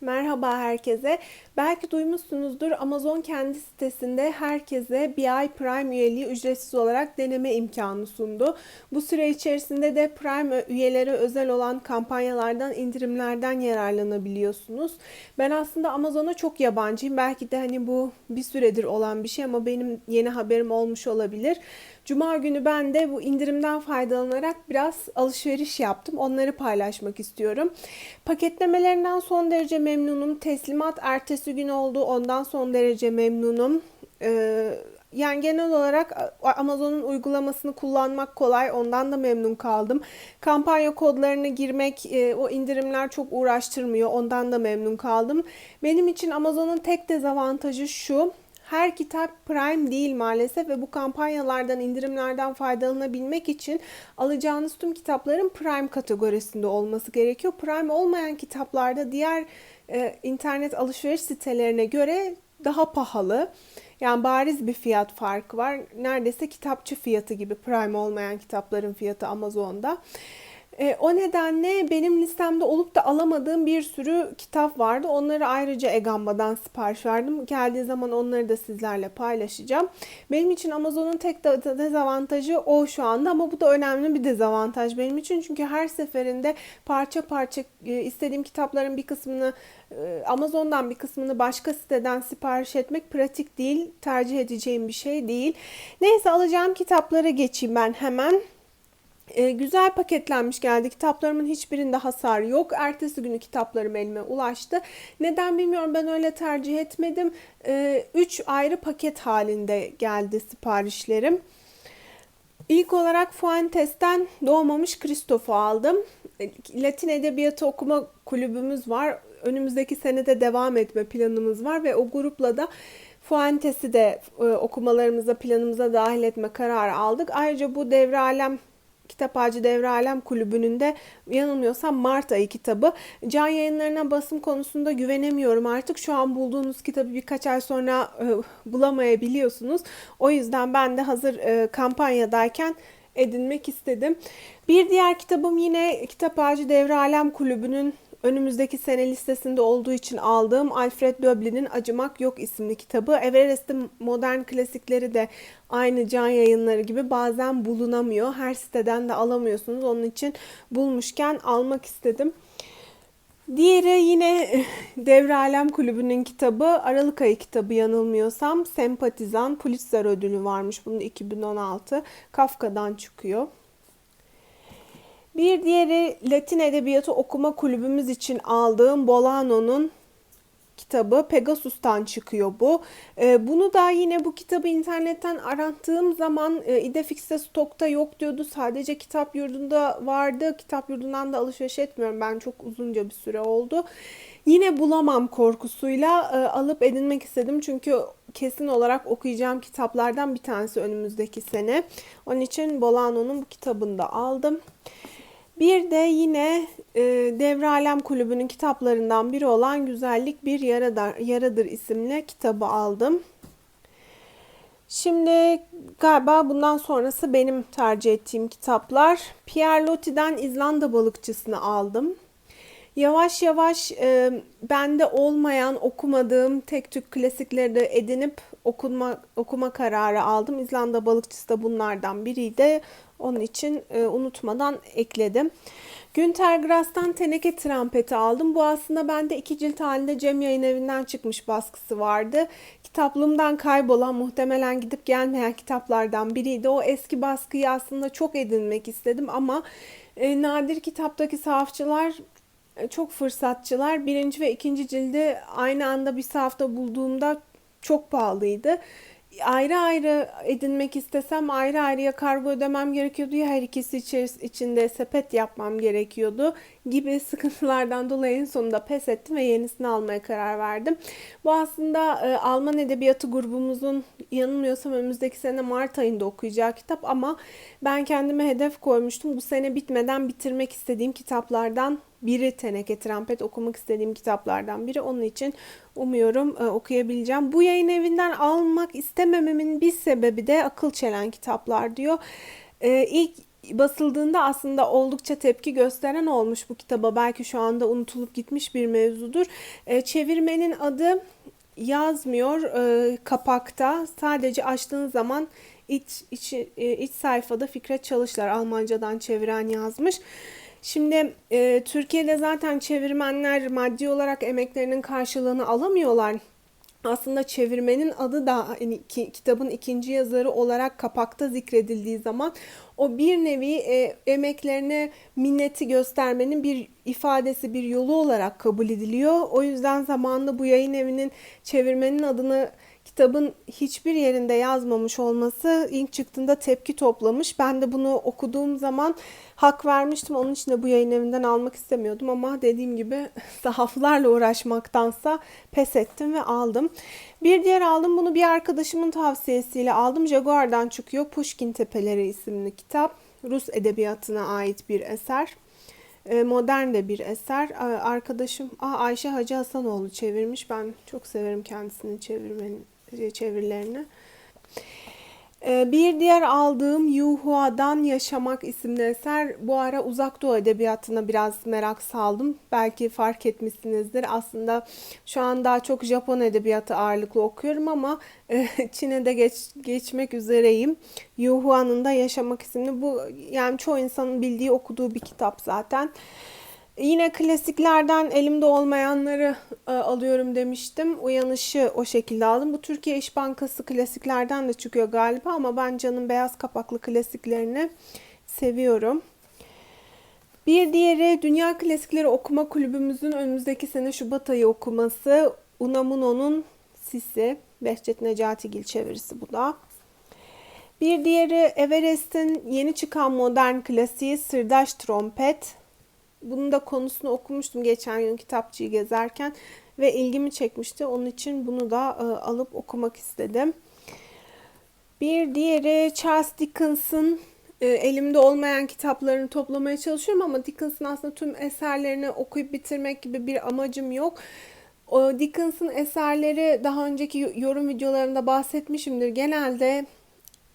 Merhaba herkese. Belki duymuşsunuzdur Amazon kendi sitesinde herkese bir ay Prime üyeliği ücretsiz olarak deneme imkanı sundu. Bu süre içerisinde de Prime üyelere özel olan kampanyalardan, indirimlerden yararlanabiliyorsunuz. Ben aslında Amazon'a çok yabancıyım. Belki de hani bu bir süredir olan bir şey ama benim yeni haberim olmuş olabilir. Cuma günü ben de bu indirimden faydalanarak biraz alışveriş yaptım. Onları paylaşmak istiyorum. Paketlemelerinden son derece memnunum. Teslimat ertesi gün oldu. Ondan son derece memnunum. Ee, yani genel olarak Amazon'un uygulamasını kullanmak kolay. Ondan da memnun kaldım. Kampanya kodlarını girmek, e, o indirimler çok uğraştırmıyor. Ondan da memnun kaldım. Benim için Amazon'un tek dezavantajı şu. Her kitap Prime değil maalesef ve bu kampanyalardan, indirimlerden faydalanabilmek için alacağınız tüm kitapların Prime kategorisinde olması gerekiyor. Prime olmayan kitaplarda diğer e, internet alışveriş sitelerine göre daha pahalı. Yani bariz bir fiyat farkı var. Neredeyse kitapçı fiyatı gibi Prime olmayan kitapların fiyatı Amazon'da. E, o nedenle benim listemde olup da alamadığım bir sürü kitap vardı. Onları ayrıca Egamba'dan sipariş verdim. Geldiği zaman onları da sizlerle paylaşacağım. Benim için Amazon'un tek de dezavantajı o şu anda ama bu da önemli bir dezavantaj benim için. Çünkü her seferinde parça parça e, istediğim kitapların bir kısmını e, Amazon'dan bir kısmını başka siteden sipariş etmek pratik değil, tercih edeceğim bir şey değil. Neyse alacağım kitaplara geçeyim ben hemen. E, güzel paketlenmiş geldi. Kitaplarımın hiçbirinde hasar yok. Ertesi günü kitaplarım elime ulaştı. Neden bilmiyorum ben öyle tercih etmedim. E, üç ayrı paket halinde geldi siparişlerim. İlk olarak Fuentes'ten Doğmamış Kristof'u aldım. Latin Edebiyatı okuma kulübümüz var. Önümüzdeki senede devam etme planımız var ve o grupla da Fuentes'i de e, okumalarımıza, planımıza dahil etme kararı aldık. Ayrıca bu Devre Alem Kitap Ağacı Devre Alem Kulübü'nün de yanılmıyorsam Mart ayı kitabı. Can yayınlarına basım konusunda güvenemiyorum artık. Şu an bulduğunuz kitabı birkaç ay sonra e, bulamayabiliyorsunuz. O yüzden ben de hazır e, kampanyadayken edinmek istedim. Bir diğer kitabım yine Kitap Ağacı Devre Alem Kulübü'nün önümüzdeki sene listesinde olduğu için aldığım Alfred Döbley'nin Acımak Yok isimli kitabı. Everest'in modern klasikleri de aynı can yayınları gibi bazen bulunamıyor. Her siteden de alamıyorsunuz. Onun için bulmuşken almak istedim. Diğeri yine Devre Alem Kulübü'nün kitabı. Aralık ayı kitabı yanılmıyorsam. Sempatizan Pulitzer ödülü varmış. Bunun 2016. Kafka'dan çıkıyor. Bir diğeri Latin Edebiyatı Okuma Kulübümüz için aldığım Bolano'nun kitabı Pegasus'tan çıkıyor bu. Ee, bunu da yine bu kitabı internetten arattığım zaman e, İdefix'te stokta yok diyordu. Sadece kitap yurdunda vardı. Kitap yurdundan da alışveriş etmiyorum. Ben çok uzunca bir süre oldu. Yine bulamam korkusuyla e, alıp edinmek istedim. Çünkü kesin olarak okuyacağım kitaplardan bir tanesi önümüzdeki sene. Onun için Bolano'nun bu kitabını da aldım. Bir de yine e, Devre Kulübü'nün kitaplarından biri olan Güzellik Bir Yaradır, Yaradır isimli kitabı aldım. Şimdi galiba bundan sonrası benim tercih ettiğim kitaplar. Pierre Loti'den İzlanda Balıkçısını aldım. Yavaş yavaş e, bende olmayan, okumadığım tek tük klasikleri de edinip okuma, okuma kararı aldım. İzlanda Balıkçısı da bunlardan biriydi. Onun için e, unutmadan ekledim. Günter Grass'tan Teneke Trampeti aldım. Bu aslında bende iki cilt halinde Cem Yayın Evi'nden çıkmış baskısı vardı. Kitaplığımdan kaybolan muhtemelen gidip gelmeyen kitaplardan biriydi. O eski baskıyı aslında çok edinmek istedim ama e, nadir kitaptaki sahafçılar e, çok fırsatçılar. Birinci ve ikinci cildi aynı anda bir sahafta bulduğumda çok pahalıydı ayrı ayrı edinmek istesem ayrı ayrıya kargo ödemem gerekiyordu ya her ikisi içinde sepet yapmam gerekiyordu gibi sıkıntılardan dolayı en sonunda pes ettim ve yenisini almaya karar verdim. Bu aslında e, Alman Edebiyatı grubumuzun yanılmıyorsam önümüzdeki sene Mart ayında okuyacağı kitap ama ben kendime hedef koymuştum. Bu sene bitmeden bitirmek istediğim kitaplardan biri Teneke Trampet okumak istediğim kitaplardan biri. Onun için umuyorum e, okuyabileceğim. Bu yayın evinden almak istemememin bir sebebi de akıl çelen kitaplar diyor. E, ilk basıldığında aslında oldukça tepki gösteren olmuş bu kitaba. Belki şu anda unutulup gitmiş bir mevzudur. E, çevirmenin adı yazmıyor e, kapakta. Sadece açtığınız zaman iç, iç, e, iç sayfada Fikret Çalışlar Almancadan çeviren yazmış. Şimdi e, Türkiye'de zaten çevirmenler maddi olarak emeklerinin karşılığını alamıyorlar. Aslında çevirmenin adı da yani ki, kitabın ikinci yazarı olarak kapakta zikredildiği zaman o bir nevi e, emeklerine minneti göstermenin bir ifadesi, bir yolu olarak kabul ediliyor. O yüzden zamanında bu yayın evinin çevirmenin adını kitabın hiçbir yerinde yazmamış olması ilk çıktığında tepki toplamış. Ben de bunu okuduğum zaman hak vermiştim. Onun için de bu yayın evinden almak istemiyordum ama dediğim gibi sahaflarla uğraşmaktansa pes ettim ve aldım. Bir diğer aldım bunu bir arkadaşımın tavsiyesiyle aldım. Jaguar'dan çıkıyor. Pushkin Tepeleri isimli kitap. Rus edebiyatına ait bir eser. Ee, modern de bir eser. Arkadaşım Ayşe Hacı Hasanoğlu çevirmiş. Ben çok severim kendisini çevirmenin çevirilerini. Ee, bir diğer aldığım Yuhua'dan Yaşamak isimli eser. Bu ara uzak doğu edebiyatına biraz merak saldım. Belki fark etmişsinizdir. Aslında şu an daha çok Japon edebiyatı ağırlıklı okuyorum ama e, Çin'e de geç, geçmek üzereyim. Yuhua'nın da Yaşamak isimli. Bu yani çoğu insanın bildiği okuduğu bir kitap zaten. Yine klasiklerden elimde olmayanları e, alıyorum demiştim. Uyanışı o şekilde aldım. Bu Türkiye İş Bankası klasiklerden de çıkıyor galiba ama ben canım beyaz kapaklı klasiklerini seviyorum. Bir diğeri Dünya Klasikleri Okuma Kulübümüzün önümüzdeki sene Şubat ayı okuması. Unamuno'nun Sisi. Behçet Necatigil çevirisi bu da. Bir diğeri Everest'in yeni çıkan modern klasiği Sırdaş Trompet. Bunun da konusunu okumuştum geçen gün kitapçıyı gezerken ve ilgimi çekmişti. Onun için bunu da e, alıp okumak istedim. Bir diğeri Charles Dickens'ın e, elimde olmayan kitaplarını toplamaya çalışıyorum ama Dickens'ın aslında tüm eserlerini okuyup bitirmek gibi bir amacım yok. O Dickens'ın eserleri daha önceki yorum videolarında bahsetmişimdir. Genelde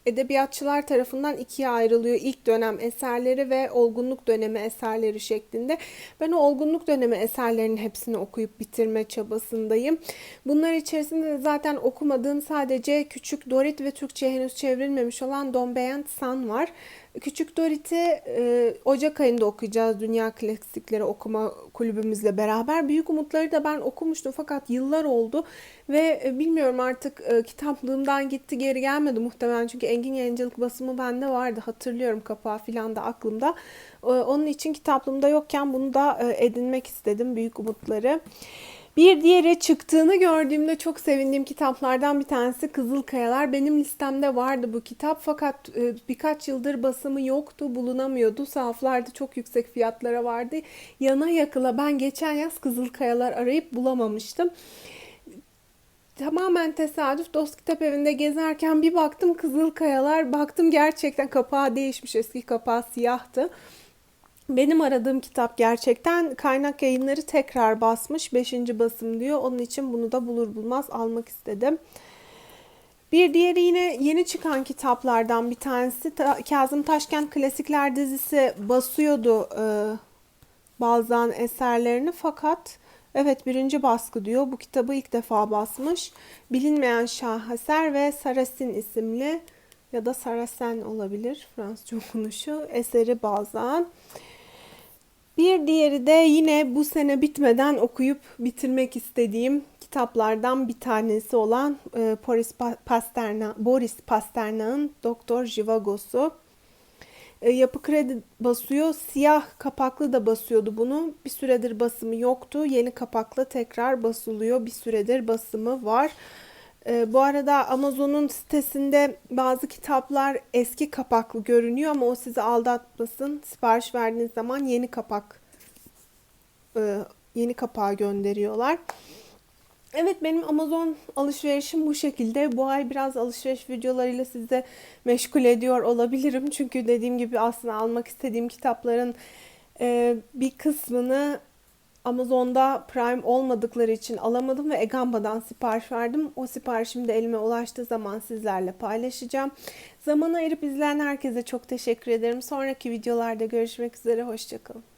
edebiyatçılar tarafından ikiye ayrılıyor. İlk dönem eserleri ve olgunluk dönemi eserleri şeklinde. Ben o olgunluk dönemi eserlerinin hepsini okuyup bitirme çabasındayım. Bunlar içerisinde zaten okumadığım sadece Küçük Dorit ve Türkçe henüz çevrilmemiş olan Don Beyant San var. Küçük Dorit'i e, Ocak ayında okuyacağız Dünya Klasikleri Okuma Kulübümüzle beraber. Büyük Umutları da ben okumuştum fakat yıllar oldu ve e, bilmiyorum artık e, kitaplığımdan gitti geri gelmedi muhtemelen çünkü Engin Yayıncılık basımı bende vardı hatırlıyorum kapağı filan da aklımda. E, onun için kitaplığımda yokken bunu da e, edinmek istedim Büyük Umutları. Bir diğeri çıktığını gördüğümde çok sevindiğim kitaplardan bir tanesi Kızıl Kayalar. Benim listemde vardı bu kitap fakat e, birkaç yıldır basımı yoktu, bulunamıyordu. Sahaflarda çok yüksek fiyatlara vardı. Yana yakıla ben geçen yaz Kızıl Kayalar arayıp bulamamıştım tamamen tesadüf Dost Kitap Evi'nde gezerken bir baktım Kızıl Kayalar. Baktım gerçekten kapağı değişmiş. Eski kapağı siyahtı. Benim aradığım kitap gerçekten kaynak yayınları tekrar basmış. Beşinci basım diyor. Onun için bunu da bulur bulmaz almak istedim. Bir diğeri yine yeni çıkan kitaplardan bir tanesi. Kazım Taşkent Klasikler dizisi basıyordu e, bazen eserlerini fakat evet birinci baskı diyor. Bu kitabı ilk defa basmış. Bilinmeyen Şaheser ve Sarasin isimli ya da Sarasen olabilir Fransızca okunuşu eseri bazen. Bir diğeri de yine bu sene bitmeden okuyup bitirmek istediğim kitaplardan bir tanesi olan e, Boris Pasternak, Boris Pasternak'ın Doktor Jivagos'u. E, yapı kredi basıyor. Siyah kapaklı da basıyordu bunu. Bir süredir basımı yoktu. Yeni kapaklı tekrar basılıyor. Bir süredir basımı var. E, bu arada Amazon'un sitesinde bazı kitaplar eski kapaklı görünüyor ama o sizi aldatmasın. Sipariş verdiğiniz zaman yeni kapak e, yeni kapağı gönderiyorlar. Evet benim Amazon alışverişim bu şekilde. Bu ay biraz alışveriş videolarıyla size meşgul ediyor olabilirim. Çünkü dediğim gibi aslında almak istediğim kitapların e, bir kısmını Amazon'da Prime olmadıkları için alamadım ve Egamba'dan sipariş verdim. O siparişim de elime ulaştığı zaman sizlerle paylaşacağım. Zaman ayırıp izleyen herkese çok teşekkür ederim. Sonraki videolarda görüşmek üzere. Hoşçakalın.